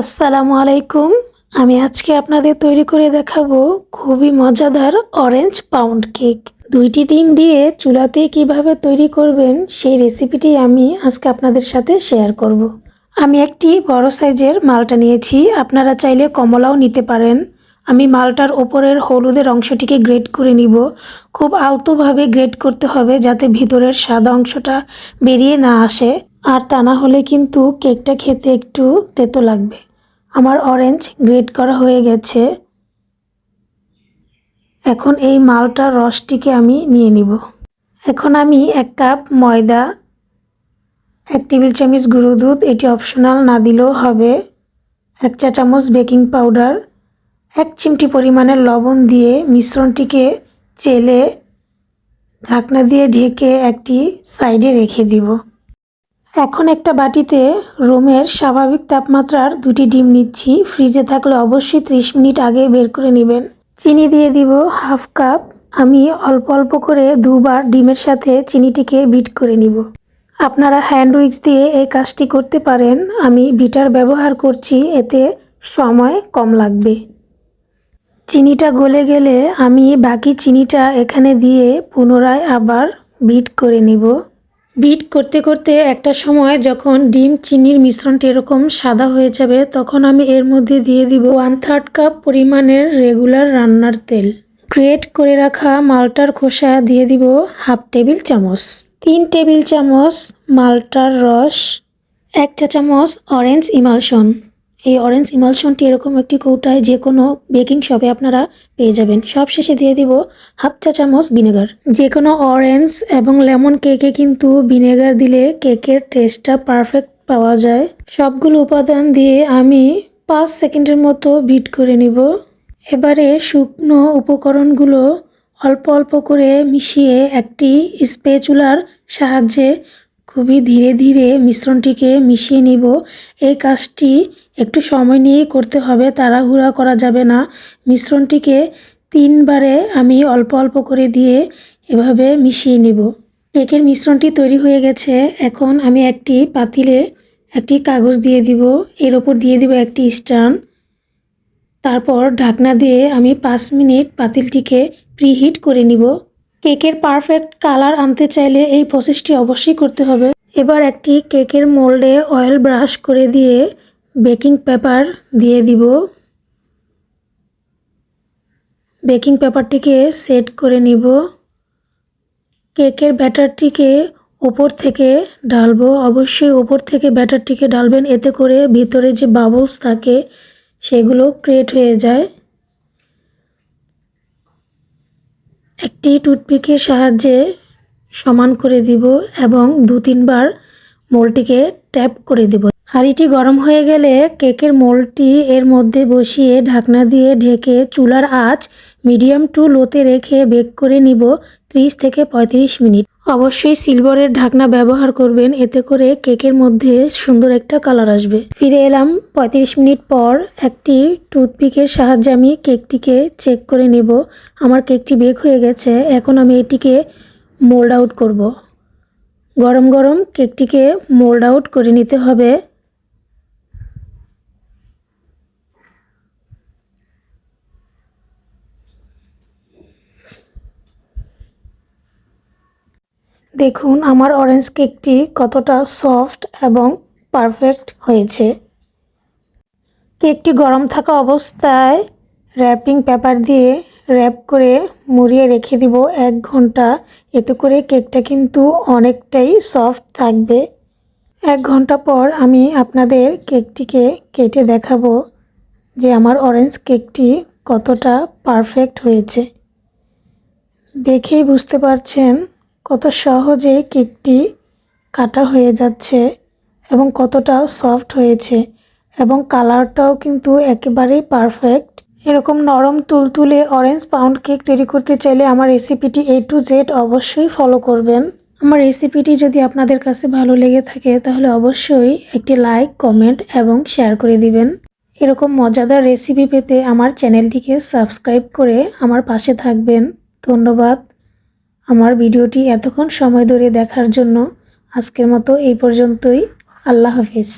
আসসালামু আলাইকুম। আমি আজকে আপনাদের তৈরি করে দেখাবো খুবই মজাদার অরেঞ্জ পাউন্ড কেক দুইটি ডিম দিয়ে চুলাতে কীভাবে তৈরি করবেন সেই রেসিপিটি আমি আজকে আপনাদের সাথে শেয়ার করব। আমি একটি বড় সাইজের মালটা নিয়েছি। আপনারা চাইলে কমলাও নিতে পারেন। আমি মালটার ওপরের হলুদের অংশটিকে গ্রেড করে নিব। খুব আলতোভাবে গ্রেড করতে হবে যাতে ভিতরের সাদা অংশটা বেরিয়ে না আসে। আর তা না হলে কিন্তু কেকটা খেতে একটু তেতো লাগবে। আমার অরেঞ্জ গ্রেড করা হয়ে গেছে। এখন এই মালটার রসটিকে আমি নিয়ে নিব। এখন আমি এক কাপ ময়দা, এক টেবিল চামচ গুঁড়ো দুধ, এটি অপশনাল না দিলেও হবে। এক চা চামচ বেকিং পাউডার এক চিমটি পরিমাণের লবণ দিয়ে মিশ্রণটিকে চেলে ঢাকনা দিয়ে ঢেকে একটি সাইডে রেখে দিব। এখন একটা বাটিতে রুমের স্বাভাবিক তাপমাত্রার দুটি ডিম নিচ্ছি। ফ্রিজে থাকলে অবশ্যই ত্রিশ মিনিট আগে বের করে নেবেন। চিনি দিয়ে দিব হাফ কাপ। আমি অল্প অল্প করে দুবার ডিমের সাথে চিনিটিকে বিট করে নিব। আপনারা হ্যান্ড উইক্স দিয়ে এই কাজটি করতে পারেন। আমি বিটার ব্যবহার করছি, এতে সময় কম লাগবে। চিনিটা গলে গেলে আমি বাকি চিনিটা এখানে দিয়ে পুনরায় আবার বিট করে নিব। বিট করতে করতে একটা সময় যখন ডিম চিনির মিশ্রণটি এরকম সাদা হয়ে যাবে, তখন আমি এর মধ্যে দিয়ে দিব ওয়ান থার্ড কাপ পরিমাণের রেগুলার রান্নার তেল। গ্রেট করে রাখা মালটার খোসা দিয়ে দিব হাফ টেবিল চামচ। তিন টেবিল চামচ মালটার রস, এক চা চামচ অরেঞ্জ ইমালশন এই অরেঞ্জ ইমালশনটি এরকম একটি কৌটায় যে কোনো বেকিং শপে আপনারা পেয়ে যাবেন। সব শেষে দিয়ে দিব হাফ চা চামচ ভিনেগার যে কোনো অরেঞ্জ এবং লেমন কেকে কিন্তু ভিনেগার দিলে কেকের টেস্টটা পারফেক্ট পাওয়া যায়। সবগুলো উপাদান দিয়ে আমি পাঁচ সেকেন্ডের মতো বিট করে নিব। এবারে শুকনো উপকরণগুলো অল্প অল্প করে মিশিয়ে একটি স্পেচুলার সাহায্যে খুবই ধীরে ধীরে মিশ্রণটিকে মিশিয়ে নিব। এই কাজটি একটু সময় নিয়েই করতে হবে, তাড়াহুড়া করা যাবে না। মিশ্রণটিকে তিনবারে আমি অল্প অল্প করে দিয়ে এভাবে মিশিয়ে নিব। কেকের মিশ্রণটি তৈরি হয়ে গেছে। এখন আমি একটি পাতিলে একটি কাগজ দিয়ে দিব। এর ওপর দিয়ে দিব একটি স্টান তারপর ঢাকনা দিয়ে আমি পাঁচ মিনিট পাতিলটিকে প্রিহিট করে নিব। কেকের পারফেক্ট কালার আনতে চাইলে এই প্রসেসটি অবশ্যই করতে হবে। এবার একটি কেকের মোল্ডে অয়েল ব্রাশ করে দিয়ে বেকিং পেপার দিয়ে দিব। বেকিং পেপারটিকে সেট করে নিব। কেকের ব্যাটারটিকে ওপর থেকে ঢালবো। অবশ্যই ওপর থেকে ব্যাটারটিকে ঢালবেন, এতে করে ভিতরে যে বাবলস থাকে, সেগুলো ক্রিয়েট হয়ে যায়। একটি টুথপিকের সাহায্যে সমান করে দিব এবং দু তিনবার মোলটিকে ট্যাপ করে দেব। হাঁড়িটি গরম হয়ে গেলে কেকের মোলটি এর মধ্যে বসিয়ে ঢাকনা দিয়ে ঢেকে চুলার আঁচ মিডিয়াম টু লোতে রেখে বেক করে নিব ত্রিশ থেকে পঁয়ত্রিশ মিনিট। অবশ্যই সিলভারের ঢাকনা ব্যবহার করবেন, এতে করে কেকের মধ্যে সুন্দর একটা কালার আসবে। ফিরে এলাম, পঁয়ত্রিশ মিনিট পর একটি টুথপিকের সাহায্যে আমি কেকটিকে চেক করে নেব। আমার কেকটি বেক হয়ে গেছে, এখন আমি এটিকে মোল্ড আউট করব। গরম গরম কেকটিকে মোল্ড আউট করে নিতে হবে। দেখুন, আমার অরেঞ্জ কেকটি কতটা সফট এবং পারফেক্ট হয়েছে। কেকটি গরম থাকা অবস্থায় র্যাপিং পেপার দিয়ে র্যাপ করে মুড়িয়ে রেখে দিব এক ঘণ্টা। এতে করে কেকটা কিন্তু অনেকটাই সফট থাকবে। এক ঘণ্টা পর আমি আপনাদের কেকটিকে কেটে দেখাবো যে আমার অরেঞ্জ কেকটি কতটা পারফেক্ট হয়েছে। দেখেই বুঝতে পারছেন কত সহজে কেকটি কাটা হয়ে যাচ্ছে এবং কতটা সফট হয়েছে এবং কালারটাও কিন্তু একেবারেই পারফেক্ট। এরকম নরম তুলতুলে অরেঞ্জ পাউন্ড কেক তৈরি করতে চাইলে আমার রেসিপিটি এ টু জেড অবশ্যই ফলো করবেন। আমার রেসিপিটি যদি আপনাদের কাছে ভালো লেগে থাকে, তাহলে অবশ্যই একটি লাইক কমেন্ট এবং শেয়ার করে দিবেন। এরকম মজাদার রেসিপি পেতে আমার চ্যানেলটিকে সাবস্ক্রাইব করে আমার পাশে থাকবেন। ধন্যবাদ। আমার ভিডিওটি এতক্ষণ সময় ধরে দেখার জন্য আজকের মতো এই পর্যন্তই। আল্লাহ হাফিজ।